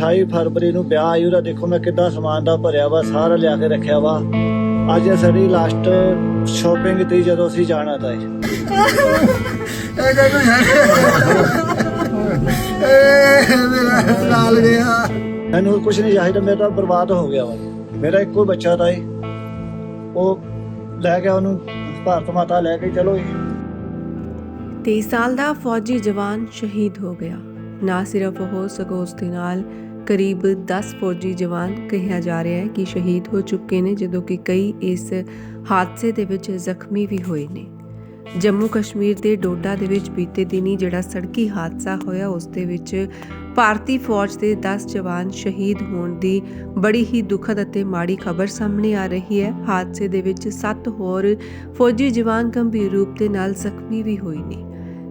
28 ਫਰਵਰੀ ਨੂੰ ਵਿਆਹ ਆਈ ਉਹਦਾ ਦੇਖੋ ਮੈਂ ਕਿੱਦਾਂ ਸਮਾਨ ਦਾ ਭਰਿਆ ਵਾ ਸਾਰਾ ਲਿਆ ਕੇ ਰੱਖਿਆ ਵਾ। ਅੱਜ ਇਹ ਸਾਡੀ ਲਾਸਟ ਸ਼ਾਪਿੰਗ ਤੇ ਜਦੋਂ ਅਸੀਂ ਜਾਣਾ ਤਾਂ ਇਹ। ਇਹ ਕਹਿੰਦਾ ਏ ਮੇਰਾ ਲਾਲ ਗਿਆ। ਮੈਨੂੰ ਹੋਰ ਕੁਝ ਨਹੀਂ ਚਾਹੀਦਾ ਮੇਰਾ ਤਾਂ ਬਰਬਾਦ ਹੋ ਗਿਆ ਵਾ। ਮੇਰਾ ਇੱਕੋ ਬੱਚਾ ਤਾਂ ਇਹ। ਉਹ ਲੈ ਗਿਆ ਉਹਨੂੰ ਭਾਰਤ ਮਾਤਾ ਲੈ ਕੇ ਚਲੋ ਜੀ 23 ਸਾਲ ਦਾ ਫੌਜੀ ਜਵਾਨ ਸ਼ਹੀਦ ਹੋ ਗਿਆ। ਨਾ ਸਿਰਫ ਉਹ ਸਗੋਂ ਉਸ ਦੇ ਨਾਲ ਕਰੀਬ 10 ਫੌਜੀ ਜਵਾਨ ਕਿਹਾ ਜਾ ਰਿਹਾ ਹੈ ਕਿ ਸ਼ਹੀਦ ਹੋ ਚੁੱਕੇ ਨੇ, ਜਦੋਂ ਕਿ ਕਈ ਇਸ ਹਾਦਸੇ ਦੇ ਵਿੱਚ ਜ਼ਖਮੀ ਵੀ ਹੋਏ ਨੇ। ਜੰਮੂ ਕਸ਼ਮੀਰ ਦੇ ਡੋਡਾ ਦੇ ਵਿੱਚ ਬੀਤੇ ਦਿਨੀ ਜਿਹੜਾ ਸੜਕੀ ਹਾਦਸਾ ਹੋਇਆ, ਉਸ ਦੇ ਵਿੱਚ ਭਾਰਤੀ ਫੌਜ ਦੇ 10 ਜਵਾਨ ਸ਼ਹੀਦ ਹੋਣ ਦੀ ਬੜੀ ਹੀ ਦੁਖਦ ਅਤੇ ਮਾੜੀ ਖਬਰ ਸਾਹਮਣੇ ਆ ਰਹੀ ਹੈ। ਹਾਦਸੇ ਦੇ ਵਿੱਚ 7 ਹੋਰ ਫੌਜੀ ਜਵਾਨ ਗੰਭੀਰ ਰੂਪ ਦੇ ਨਾਲ ਜ਼ਖਮੀ ਵੀ ਹੋਏ ਨੇ।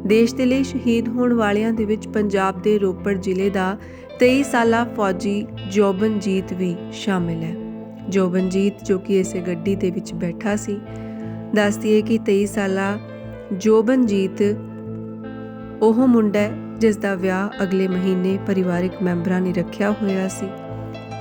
ਦੇਸ਼ ਦੇ ਲਈ ਸ਼ਹੀਦ ਹੋਣ ਵਾਲਿਆਂ ਦੇ ਵਿੱਚ ਪੰਜਾਬ ਦੇ ਰੋਪੜ ਜ਼ਿਲ੍ਹੇ ਦਾ 23 ਸਾਲਾ ਫੌਜੀ ਜੋਬਨਜੀਤ ਵੀ ਸ਼ਾਮਿਲ ਹੈ। ਜੋਬਨਜੀਤ ਜੋ ਕਿ ਇਸੇ ਗੱਡੀ ਦੇ ਵਿੱਚ ਬੈਠਾ ਸੀ। ਦੱਸਦੀ ਹੈ ਕਿ 23 ਸਾਲਾ ਜੋਬਨਜੀਤ ਉਹ ਮੁੰਡਾ ਹੈ ਜਿਸ ਦਾ ਵਿਆਹ ਅਗਲੇ ਮਹੀਨੇ ਪਰਿਵਾਰਕ ਮੈਂਬਰਾਂ ਨੇ ਰੱਖਿਆ ਹੋਇਆ ਸੀ।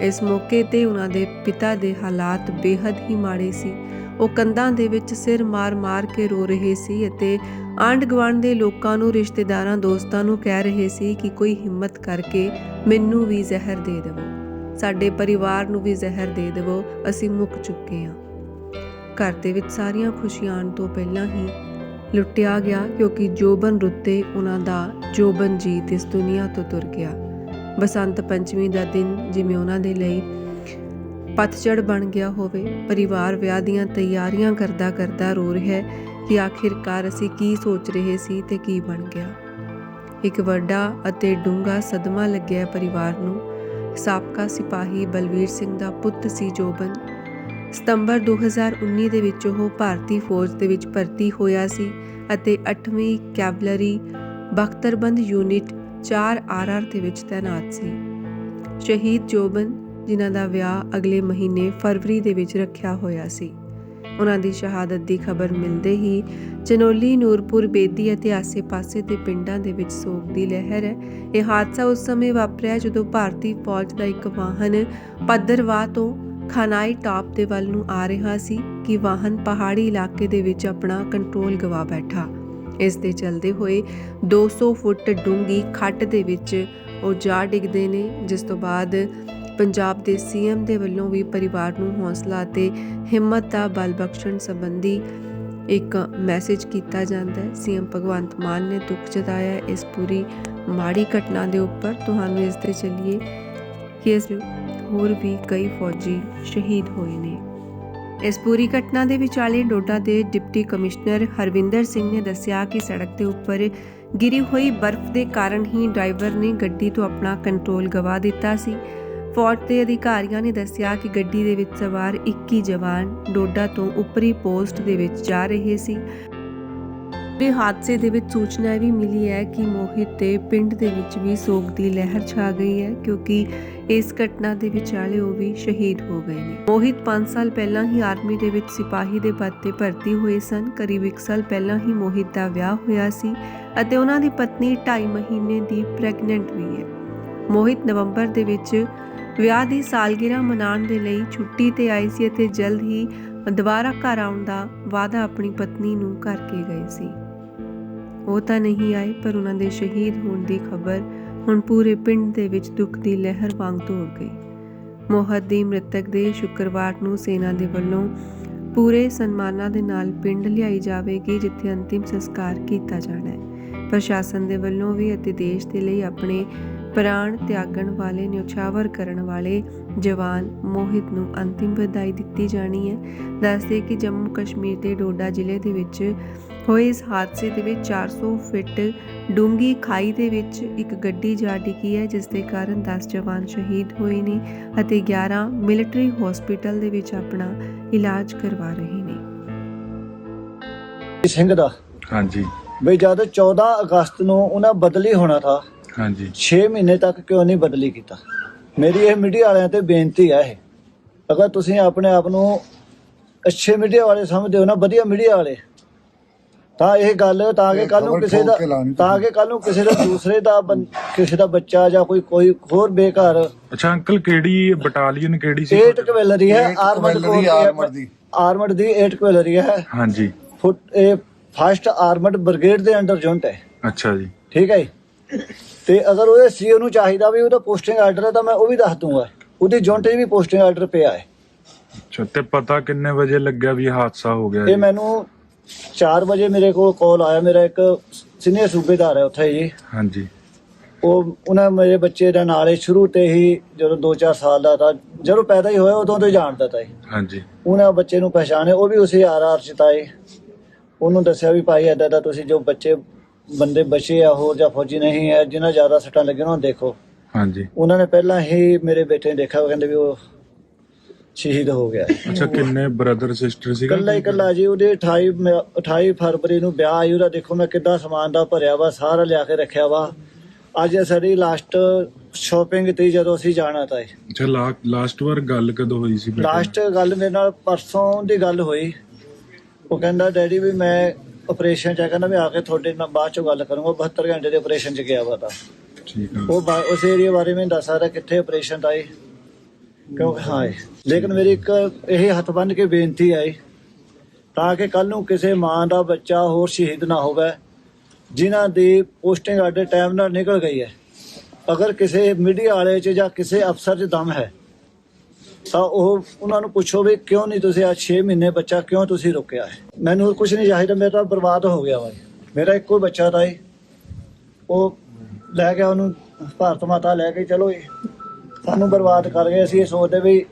ਇਸ ਮੌਕੇ ਤੇ ਉਹਨਾਂ ਦੇ ਪਿਤਾ ਦੇ ਹਾਲਾਤ ਬੇहद ਹੀ ਮਾੜੇ ਸੀ। ਉਹ ਕੰਧਾਂ ਦੇ ਵਿੱਚ ਸਿਰ ਮਾਰ-ਮਾਰ ਕੇ ਰੋ ਰਹੇ ਸੀ ਅਤੇ ਆਂਢ ਗੁਆਂਢ ਦੇ ਲੋਕਾਂ ਨੂੰ, ਰਿਸ਼ਤੇਦਾਰਾਂ, ਦੋਸਤਾਂ ਨੂੰ ਕਹਿ ਰਹੇ ਸੀ ਕਿ ਕੋਈ ਹਿੰਮਤ ਕਰਕੇ ਮੈਨੂੰ ਵੀ ਜ਼ਹਿਰ ਦੇ ਦੇਵੋ। ਸਾਡੇ ਪਰਿਵਾਰ ਨੂੰ ਵੀ ਜ਼ਹਿਰ ਦੇ ਦੇਵੋ। ਅਸੀਂ ਮੁੱਕ ਚੁੱਕੇ ਹਾਂ। ਘਰ ਦੇ ਵਿੱਚ ਸਾਰੀਆਂ ਖੁਸ਼ੀਆਂ ਆਉਣ ਤੋਂ ਪਹਿਲਾਂ ਹੀ ਲੁੱਟਿਆ ਗਿਆ ਕਿਉਂਕਿ ਜੋਬਨ ਰੁੱਤੇ ਉਹਨਾਂ ਦਾ ਜੋਬਨ ਜੀਤ ਇਸ ਦੁਨੀਆ ਤੋਂ ਤੁਰ ਗਿਆ। ਬਸੰਤ ਪੰਚਮੀ ਦਾ ਦਿਨ ਜਿਵੇਂ ਉਹਨਾਂ ਦੇ ਲਈ ਪਤਝੜ ਬਣ ਗਿਆ ਹੋਵੇ, ਪਰਿਵਾਰ ਵਿਆਹ ਦੀਆਂ ਤਿਆਰੀਆਂ ਕਰਦਾ ਕਰਦਾ ਰੋ ਰਿਹਾ ਹੈ ਕਿ ਆਖਿਰਕਾਰ ਅਸੀਂ ਕੀ ਸੋਚ ਰਹੇ ਸੀ ਤੇ ਕੀ ਬਣ ਗਿਆ। ਇੱਕ ਵੱਡਾ ਅਤੇ ਡੂੰਘਾ ਸਦਮਾ ਲੱਗਿਆ ਪਰਿਵਾਰ ਨੂੰ। ਸਾਬਕਾ ਸਿਪਾਹੀ ਬਲਵੀਰ ਸਿੰਘ ਦਾ ਪੁੱਤ ਸੀ ਜੋਬਨ। ਸਤੰਬਰ 2019 ਦੇ ਵਿੱਚ ਉਹ ਭਾਰਤੀ ਫੌਜ ਦੇ ਵਿੱਚ ਭਰਤੀ ਹੋਇਆ ਸੀ ਅਤੇ 8ਵੀਂ ਕੈਵਲਰੀ ਬਖਤਰਬੰਦ ਯੂਨਿਟ 4 ਆਰਆਰ ਦੇ ਵਿੱਚ ਤੈਨਾਤ ਸੀ। ਸ਼ਹੀਦ ਜੋਬਨ ਜਿਨ੍ਹਾਂ ਦਾ ਵਿਆਹ ਅਗਲੇ ਮਹੀਨੇ ਫਰਵਰੀ ਦੇ ਵਿੱਚ ਰੱਖਿਆ ਹੋਇਆ ਸੀ। ਉਹਨਾਂ ਦੀ ਸ਼ਹਾਦਤ ਦੀ ਖਬਰ ਮਿਲਦੇ ਹੀ ਚਨੋਲੀ, ਨੂਰਪੁਰ, ਬੇਦੀ ਅਤੇ ਆਸੇ-ਪਾਸੇ ਦੇ ਪਿੰਡਾਂ ਦੇ ਵਿੱਚ ਸੋਗ ਦੀ ਲਹਿਰ ਹੈ। ਇਹ ਹਾਦਸਾ ਉਸ ਸਮੇਂ ਵਾਪਰਿਆ ਜਦੋਂ ਭਾਰਤੀ ਫੌਜ ਦਾ ਇੱਕ ਵਾਹਨ ਪੱਧਰਵਾਹ ਤੋਂ ਖਨਾਈ ਟਾਪ ਦੇ ਵੱਲ ਨੂੰ ਆ ਰਿਹਾ ਸੀ ਕਿ ਵਾਹਨ ਪਹਾੜੀ ਇਲਾਕੇ ਦੇ ਵਿੱਚ ਆਪਣਾ ਕੰਟਰੋਲ ਗਵਾ ਬੈਠਾ। ਇਸ ਦੇ ਚਲਦੇ ਹੋਏ 200 ਫੁੱਟ ਡੂੰਗੀ ਖੱਟ ਦੇ ਵਿੱਚ ਉਹ ਜਾ ਡਿੱਗਦੇ ਨੇ, ਜਿਸ ਤੋਂ ਬਾਅਦ ਪੰਜਾਬ ਦੇ ਸੀਐਮ ਦੇ ਵੱਲੋਂ ਵੀ ਪਰਿਵਾਰ ਨੂੰ ਹੌਸਲਾ ਅਤੇ ਹਿੰਮਤ ਦਾ ਬਲ ਬਖਸ਼ਣ ਸੰਬੰਧੀ ਇੱਕ ਮੈਸੇਜ ਕੀਤਾ ਜਾਂਦਾ ਹੈ। ਸੀਐਮ ਭਗਵੰਤ ਮਾਨ ਨੇ ਦੁੱਖ ਜਤਾਇਆ ਇਸ ਪੂਰੀ ਮਾੜੀ ਘਟਨਾ ਦੇ ਉੱਪਰ ਤੁਹਾਨੂੰ ਇਸ ਤੇ ਚੱਲੀਏ ਕਿ ਇਸ ਹੋਰ ਵੀ ਕਈ ਫੌਜੀ ਸ਼ਹੀਦ ਹੋਏ ਨੇ। ਇਸ ਪੂਰੀ ਘਟਨਾ ਦੇ ਵਿਚਾਲੇ ਡੋਡਾ ਦੇ ਡਿਪਟੀ ਕਮਿਸ਼ਨਰ ਹਰਵਿੰਦਰ ਸਿੰਘ ਨੇ ਦੱਸਿਆ ਕਿ ਸੜਕ ਦੇ ਉੱਪਰ ਗਿਰੀ ਹੋਈ ਬਰਫ਼ ਦੇ ਕਾਰਨ ਹੀ ਡਰਾਈਵਰ ਨੇ ਗੱਡੀ ਤੋਂ ਆਪਣਾ ਕੰਟਰੋਲ ਗਵਾ ਦਿੱਤਾ ਸੀ। ਫੌਜ ਦੇ ਅਧਿਕਾਰੀਆਂ ਨੇ ਦੱਸਿਆ ਕਿ ਗੱਡੀ ਦੇ ਵਿੱਚ ਸਵਾਰ 21 ਜਵਾਨ ਡੋਡਾ ਤੋਂ ਉੱਪਰੀ ਪੋਸਟ ਦੇ ਵਿੱਚ ਜਾ ਰਹੇ ਸੀ। ਦੇ ਹਾਦਸੇ ਦੇ ਵਿੱਚ ਸੂਚਨਾ ਵੀ ਮਿਲੀ ਹੈ ਕਿ ਮੋਹਿਤ ਦੇ ਪਿੰਡ ਦੇ ਵਿੱਚ ਵੀ ਸੋਗ ਦੀ ਲਹਿਰ ਛਾ ਗਈ ਹੈ, ਕਿਉਂਕਿ ਇਸ ਘਟਨਾ ਦੇ ਵਿਚਾਲੇ ਉਹ ਵੀ ਸ਼ਹੀਦ ਹੋ ਗਏ ਨੇ। ਮੋਹਿਤ 5 ਸਾਲ ਪਹਿਲਾਂ ਹੀ ਆਰਮੀ ਦੇ ਵਿੱਚ ਸਿਪਾਹੀ ਦੇ ਪਦ ਤੇ ਭਰਤੀ ਹੋਏ ਸਨ। ਕਰੀਬ 1 ਸਾਲ ਪਹਿਲਾਂ ਹੀ ਮੋਹਿਤ ਦਾ ਵਿਆਹ ਹੋਇਆ ਸੀ ਅਤੇ ਉਹਨਾਂ ਦੀ ਪਤਨੀ 2.5 ਮਹੀਨੇ ਦੀ ਪ੍ਰੈਗਨੈਂਟ ਵੀ ਹੈ। ਮੋਹਿਤ ਨਵੰਬਰ ਦੇ ਵਿੱਚ ਵਿਆਹ ਦੀ ਸਾਲਗਿਰਾ ਮਨਾਉਣ ਦੇ ਲਈ ਛੁੱਟੀ ਤੇ ਆਈ ਸੀ ਅਤੇ ਜਲਦ ਹੀ ਦੁਬਾਰਾ ਘਰ ਆਉਣ ਦਾ ਵਾਅਦਾ ਆਪਣੀ ਪਤਨੀ ਨੂੰ ਕਰਕੇ ਗਏ ਸੀ। ਉਹ ਤਾਂ ਨਹੀਂ ਆਏ, ਪਰ ਉਹਨਾਂ ਦੇ ਸ਼ਹੀਦ ਹੋਣ ਦੀ ਖਬਰ ਹੁਣ ਪੂਰੇ ਪਿੰਡ ਦੇ ਵਿੱਚ ਦੁੱਖ ਦੀ ਲਹਿਰ ਵਾਂਗ ਦੌੜ ਗਈ। ਮੋਹਤ ਦੀ ਮ੍ਰਿਤਕ ਦੇ ਸ਼ੁੱਕਰਵਾਰ ਨੂੰ ਸੈਨਾ ਦੇ ਵੱਲੋਂ ਪੂਰੇ ਸਨਮਾਨਾਂ ਦੇ ਨਾਲ ਪਿੰਡ ਲਿਆਈ ਜਾਵੇਗੀ, ਜਿੱਥੇ ਅੰਤਿਮ ਸੰਸਕਾਰ ਕੀਤਾ ਜਾਣਾ ਹੈ। ਪ੍ਰਸ਼ਾਸਨ ਦੇ ਵੱਲੋਂ ਵੀ ਅਤੇ ਦੇਸ਼ ਦੇ ਲਈ ਆਪਣੇ ਪ੍ਰਾਣ ਤਿਆਗਣ ਵਾਲੇ ਨਿਉਛਾਵਰ ਕਰਨ ਵਾਲੇ ਜਵਾਨ ਮੋਹਿਤ ਨੂੰ ਅੰਤਿਮ ਵਿਦਾਈ ਦਿੱਤੀ ਜਾਣੀ ਹੈ। ਦੱਸਦੇ ਕਿ ਜੰਮੂ ਕਸ਼ਮੀਰ ਦੇ ਡੋਡਾ ਜ਼ਿਲ੍ਹੇ ਦੇ ਵਿੱਚ ਹੋਏ ਇਸ ਹਾਦਸੇ ਦੇ ਵਿੱਚ 400 ਫਿਟ ਡੂੰਗੀ ਖਾਈ ਦੇ ਵਿੱਚ ਇੱਕ ਗੱਡੀ ਜਾ ਡਿੱਗੀ ਹੈ ਜਿਸ ਦੇ ਕਾਰਨ 10 ਜਵਾਨ ਸ਼ਹੀਦ ਹੋਏ ਨੇ ਅਤੇ 11 ਮਿਲਟਰੀ ਹਸਪੀਟਲ ਦੇ ਵਿੱਚ ਆਪਣਾ ਇਲਾਜ ਕਰਵਾ ਰਹੇ ਨੇ। ਸਿੰਘ ਦਾ? ਹਾਂਜੀ। ਬਈ ਜਦ 14 ਅਗਸਤ ਨੂੰ ਉਹਨਾਂ ਬਦਲੀ ਹੋਣਾ ਥਾ ਹਾਂਜੀ। 6 ਮਹੀਨੇ ਤੱਕ ਕਿਉਂ ਨਹੀਂ ਬਦਲੀ ਕੀਤਾ? ਮੇਰੀ ਇਹ ਮੀਡੀਆ ਵਾਲਿਆਂ ਤੇ ਬੇਨਤੀ ਹੈ ਇਹ। ਅਗਰ ਤੁਸੀਂ ਆਪਣੇ ਆਪ ਨੂੰ ਅੱਛੇ ਮੀਡੀਆ ਵਾਲੇ ਸਮਝਦੇ ਹੋ ਨਾ ਵਧੀਆ ਮੀਡੀਆ ਵਾਲੇ ਤਾਂ ਇਹ ਗੱਲ ਤਾਂ ਕਿ ਕੱਲ ਨੂੰ ਕਿਸੇ ਦਾ ਤਾਂ ਕਿ ਕੱਲ ਨੂੰ ਕਿਸੇ ਦਾ ਦੂਸਰੇ ਦਾ ਕਿਸੇ ਦਾ ਬੱਚਾ ਜਾਂ ਕੋਈ ਕੋਈ ਹੋਰ ਬੇਘਰ ਅੱਛਾ ਅੰਕਲ ਕਿਹੜੀ ਬਟਾਲੀਅਨ ਕਿਹੜੀ ਸੀ ਏਟ ਕਵੈਲਰੀ ਹੈ ਦੀ। ਆਰਮਡ ਦੀ 8 ਕਵੈਲਰੀ ਹੈ। ਹਾਂਜੀ। ਫੁੱਟ ਇਹ ਫਸਟ ਆਰਮਡ ਬ੍ਰਿਗੇਡ ਦੇ ਅੰਡਰ ਜੁਨਟ ਹੈ। ਅੱਛਾ ਜੀ। ਠੀਕ ਹੈ ਜੀ। ਤੇ ਅਗਰ ਉਹਦੇ ਸੀਓ ਨੂੰ ਚਾਹੀਦਾ ਵੀ ਉਹਦਾ ਪੋਸਟਿੰਗ ਆਰਡਰ ਹੈ ਤਾਂ ਮੈਂ ਉਹ ਵੀ ਦੱਸ ਦੂੰਗਾ। ਉਹਦੀ ਜੁਨਟ 'ਚ ਵੀ ਪੋਸਟਿੰਗ ਆਰਡਰ ਪਿਆ ਹੈ। ਅੱਛਾ ਤੇ ਪਤਾ ਕਿੰਨੇ ਵਜੇ ਲੱਗਿਆ ਵੀ ਇਹ ਹਾਦਸਾ ਹੋ ਗਿਆ ਇਹ ਜੀ? ਮੈਨੂੰ 4 ਵਜੇ ਮੇਰੇ ਕੋਲ ਕਾਲ ਆਇਆ। ਮੇਰਾ ਇੱਕ ਸੀਨੀਅਰ ਸੂਬੇਦਾਰ ਹੈ ਉੱਥੇ ਜੀ। ਹਾਂਜੀ। ਉਹ ਉਹਨਾਂ ਮੇਰੇ ਬੱਚੇ ਦਾ ਨਾਲ ਹੀ ਸ਼ੁਰੂ ਤੇ ਹੀ ਜਦੋਂ 2-4 ਸਾਲ ਦਾ ਤਾਂ ਜਦੋਂ ਪੈਦਾ ਹੀ ਹੋਇਆ ਉਦੋਂ ਤੋਂ ਹੀ ਜਾਣਦਾ ਤਾ ਜੀ ਹਾਂਜੀ। ਉਹਨਾਂ ਬੱਚੇ ਨੂੰ ਪਛਾਣਿਆ। ਉਹ ਵੀ ਉਸੇ ਆਰ ਆਰ ਚ ਉਹਨੂੰ ਦੱਸਿਆ ਵੀ ਭਾਈ ਏਦਾਂ ਦਾ ਤੁਸੀਂ ਜੋ ਬੱਚੇ ਬੰਦੇ ਬਚੇ ਆ ਹੋਰ ਜਾਂ ਫੌਜੀ ਨਹੀਂ ਹੈ ਜਿਨ੍ਹਾਂ ਜ਼ਿਆਦਾ ਸੱਟਾਂ ਲੱਗੀਆਂ ਉਹਨਾਂ ਨੂੰ ਦੇਖੋ। ਹਾਂਜੀ। ਉਹਨਾਂ ਨੇ ਪਹਿਲਾਂ ਹੀ ਮੇਰੇ ਬੇਟੇ ਨੇ ਦੇਖਿਆ ਉਹ ਕਹਿੰਦੇ ਵੀ ਉਹ ਸ਼ਹੀਦ ਹੋ ਗਿਆ। ਅੱਛਾ ਕਿੰਨੇ ਬ੍ਰਦਰ ਸਿਸਟਰ ਸੀਗਾ? ਇਕੱਲਾ ਹੀ ਇਕੱਲਾ ਜੀ ਉਹਦੇ 28 ਮ- 28 ਫਰਵਰੀ ਨੂੰ ਵਿਆਹ ਆਈ ਉਹਦਾ ਦੇਖੋ ਮੈਂ ਕਿੱਦਾਂ ਸਮਾਨ ਦਾ ਭਰਿਆ ਵਾ ਸਾਰਾ ਲਿਆ ਕੇ ਰੱਖਿਆ ਵਾ। ਅੱਜ ਸਾਡੀ ਲਾਸਟ ਸ਼ਾਪਿੰਗ ਤੇ ਜਦੋਂ ਅਸੀਂ ਜਾਣਾ ਤਾਂ ਅੱਛਾ ਲਾਸਟ ਵਾਰ ਗੱਲ ਕਦੋਂ ਹੋਈ ਸੀ ਬੇਟੇ ਨਾਲ? ਲਾਸਟ ਗੱਲ ਮੇਰੇ ਨਾਲ ਪਰਸੋਂ ਦੀ ਗੱਲ ਹੋਈ। ਉਹ ਕਹਿੰਦਾ ਡੈਡੀ ਵੀ ਮੈਂ ਆਪਰੇਸ਼ਨ ਚ ਆ ਕਹਿੰਦਾ ਵੀ ਆ ਕੇ ਤੁਹਾਡੇ ਨਾਲ ਬਾਅਦ ਚੋਂ ਗੱਲ ਕਰੂੰਗਾ 72 ਘੰਟੇ ਦੇ ਆਪਰੇਸ਼ਨ ਚ ਗਿਆ ਵਾ ਤਾਂ। ਠੀਕ ਆ। ਉਹ ਬਾ- ਉਸ ਏਰੀਆ ਬਾਰੇ ਮੈਨੂੰ ਦੱਸ ਸਕਦਾ ਕਿੱਥੇ ਆਪਰੇਸ਼ਨ ਦਾ ਹੈ ਕਿਉਂਕਿ ਹਾਂ ਏ। ਲੇਕਿਨ ਮੇਰੀ ਇੱਕ ਇਹ ਹੱਥ ਬੰਨ ਕੇ ਬੇਨਤੀ ਹੈ ਤਾਂ ਕਿ ਕੱਲ ਨੂੰ ਕਿਸੇ ਮਾਂ ਦਾ ਬੱਚਾ ਹੋਰ ਸ਼ਹੀਦ ਨਾ ਹੋਵੇ ਜਿਨ੍ਹਾਂ ਦੀ ਪੋਸਟਿੰਗ ਆਡੇ ਟਾਈਮ ਨਾਲ ਨਿਕਲ ਗਈ ਹੈ ਅਗਰ ਕਿਸੇ ਮੀਡੀਆ ਵਾਲੇ 'ਚ ਜਾਂ ਕਿਸੇ ਅਫਸਰ 'ਚ ਦਮ ਹੈ ਤਾਂ ਉਹ ਉਹਨਾਂ ਨੂੰ ਪੁੱਛੋ ਵੀ ਕਿਉਂ ਨਹੀਂ ਤੁਸੀਂ ਆ 6 ਮਹੀਨੇ ਬੱਚਾ ਕਿਉਂ ਤੁਸੀਂ ਰੁਕਿਆ ਹੈ? ਮੈਨੂੰ ਕੁਝ ਨਹੀਂ ਚਾਹੀਦਾ, ਮੇਰਾ ਤਾਂ ਬਰਬਾਦ ਹੋ ਗਿਆ ਵਾ ਮੇਰਾ ਇੱਕੋ ਬੱਚਾ ਤਾਂ ਉਹ ਲੈ ਗਿਆ ਉਹਨੂੰ, ਭਾਰਤ ਮਾਤਾ ਲੈ ਕੇ ਚਲੋ ਸਾਨੂੰ ਬਰਬਾਦ ਕਰ ਗਏ, ਅਸੀਂ ਸੋਚਦੇ ਵੀ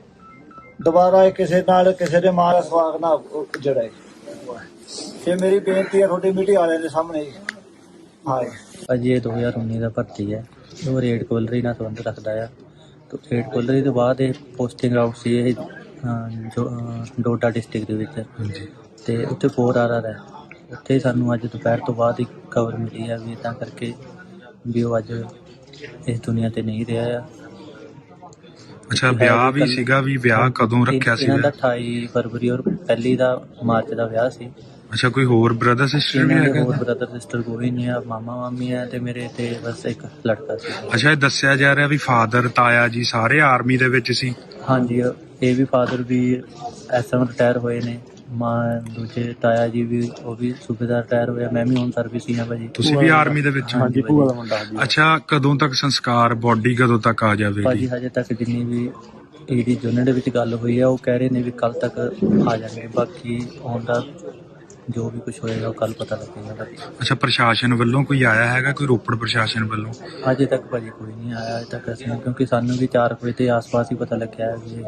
ਦੁਬਾਰਾ ਕਿਸੇ ਨਾਲ, ਕਿਸੇ ਦੇ ਮਾਂ ਦਾ ਸਵਾਗ ਨਾ ਜੜੇ ਇਹ ਮੇਰੀ ਬੇਨਤੀ ਹੈ, ਤੁਹਾਡੀ ਮੀਡੀਆ ਵਾਲਿਆਂ ਦੇ ਸਾਹਮਣੇ ਹਾਂ ਜੀ। 2019 ਦਾ ਭਰਤੀ ਹੈ। ਉਹ ਰੇਡ ਕੋਲਰੀ ਨਾਲ ਸੰਬੰਧ ਰੱਖਦਾ ਆ। ਰੇਡ ਕੋਲਰੀ ਤੋਂ ਬਾਅਦ ਇਹ ਪੋਸਟਿੰਗ ਆਊਟ ਸੀ ਇਹ ਅਹ, ਜੋ ਅਹ, ਡੋਡਾ ਡਿਸਟ੍ਰਿਕਟ ਦੇ ਵਿੱਚ। ਹਾਂਜੀ। ਤੇ ਉੱਥੇ 4 ਆਰ ਆਰ ਹੈ। ਉੱਥੇ ਸਾਨੂੰ ਅੱਜ ਦੁਪਹਿਰ ਤੋਂ ਬਾਅਦ ਇੱਕ ਖਬਰ ਮਿਲੀ ਹੈ ਵੀ ਤਾਂ ਕਰਕੇ ਵੀ ਉਹ ਅੱਜ ਇਸ ਦੁਨੀਆ ਤੇ ਨਹੀਂ ਰਿਹਾ ਆ। ਅੱਛਾ ਵਿਆਹ ਵੀ ਸੀਗਾ ਵੀ ਵਿਆਹ ਕਦੋਂ ਰੱਖਿਆ ਇਹਨਾਂ ਦਾ ਸੀਗਾ? 28 ਫਰਵਰੀ ਔਰ ਪਹਿਲੀ ਦਾ ਮਾਰਚ ਦਾ ਵਿਆਹ ਸੀ। ਅੱਛਾ ਕੋਈ ਹੋਰ ਬ੍ਰਦਰ ਸਿਸਟਰ ਵੀ ਦੇ ਹੈਗਾ ਹੋਰ ਬ੍ਰਦਰ ਸਿਸਟਰ ਕੋਈ ਨਹੀਂ ਆ ਮਾਮਾ ਮਾਮੀ ਹੈ ਤੇ ਮੇਰੇ ਤੇ ਬਸ ਇੱਕ ਲੜਕਾ ਸੀ। ਅੱਛਾ ਇਹ ਦੱਸਿਆ ਜਾ ਰਿਹਾ ਵੀ ਫਾਦਰ ਤਾਇਆ ਜੀ ਸਾਰੇ ਆਰਮੀ ਦੇ ਵਿੱਚ ਸੀ? ਹਾਂਜੀ ਇਹ ਵੀ ਫਾਦਰ ਵੀ ਐਸਐਮ ਰਿਟਾਇਰ ਹੋਏ ਨੇ। ਮਾਂ ਦੂਜੇ ਤਾਇਆ ਜੀ ਵੀ ਉਹ ਵੀ ਸੂਬੇਦਾਰ ਰਿਟਾਇਰ ਹੋਇਆ ਮੈਂ ਵੀ ਹੁਣ ਸਰਵਿਸ ਹੀ ਆ ਭਾਜੀ। ਤੁਸੀਂ ਵੀ ਆਰਮੀ ਦੇ ਵਿੱਚ ਹੋ? ਹਾਂਜੀ ਭੂਆ ਦਾ ਮੁੰਡਾ ਅੱਛਾ ਕਦੋਂ ਤੱਕ ਸੰਸਕਾਰ ਬੋਡੀ ਕਦੋਂ ਤੱਕ ਆ ਜਾਵੇਗੀ? ਭਾਜੀ ਹਜੇ ਤੱਕ ਜਿੰਨੀ ਵੀ ਈਡੀ ਯੂਨਿਟ ਵਿੱਚ ਗੱਲ ਹੋਈ ਆ ਉਹ ਕਹਿ ਰਹੇ ਨੇ ਵੀ ਕੱਲ ਤੱਕ ਆ ਜਾਣਗੇ। ਬਾਕੀ ਆਉਣ ਦਾ ਜੋ ਵੀ ਕੁਝ ਹੋਏਗਾ ਉਹ ਕੱਲ ਪਤਾ ਲੱਗੇਗਾ ਭਾਜੀ ਅੱਛਾ ਪ੍ਰਸ਼ਾਸਨ ਵੱਲੋਂ ਕੋਈ ਆਇਆ ਹੈਗਾ ਕੋਈ ਰੋਪੜ ਪ੍ਰਸ਼ਾਸਨ ਵੱਲੋਂ? ਅਜੇ ਤੱਕ ਭਾਜੀ ਕੋਈ ਨਹੀਂ ਆਇਆ ਅਜੇ ਤੱਕ ਅਸੀਂ ਕਿਉਂਕਿ ਸਾਨੂੰ ਵੀ 4 ਵਜੇ ਦੇ ਆਸ-ਪਾਸ ਹੀ ਪਤਾ ਲੱਗਿਆ ਹੈ ਵੀ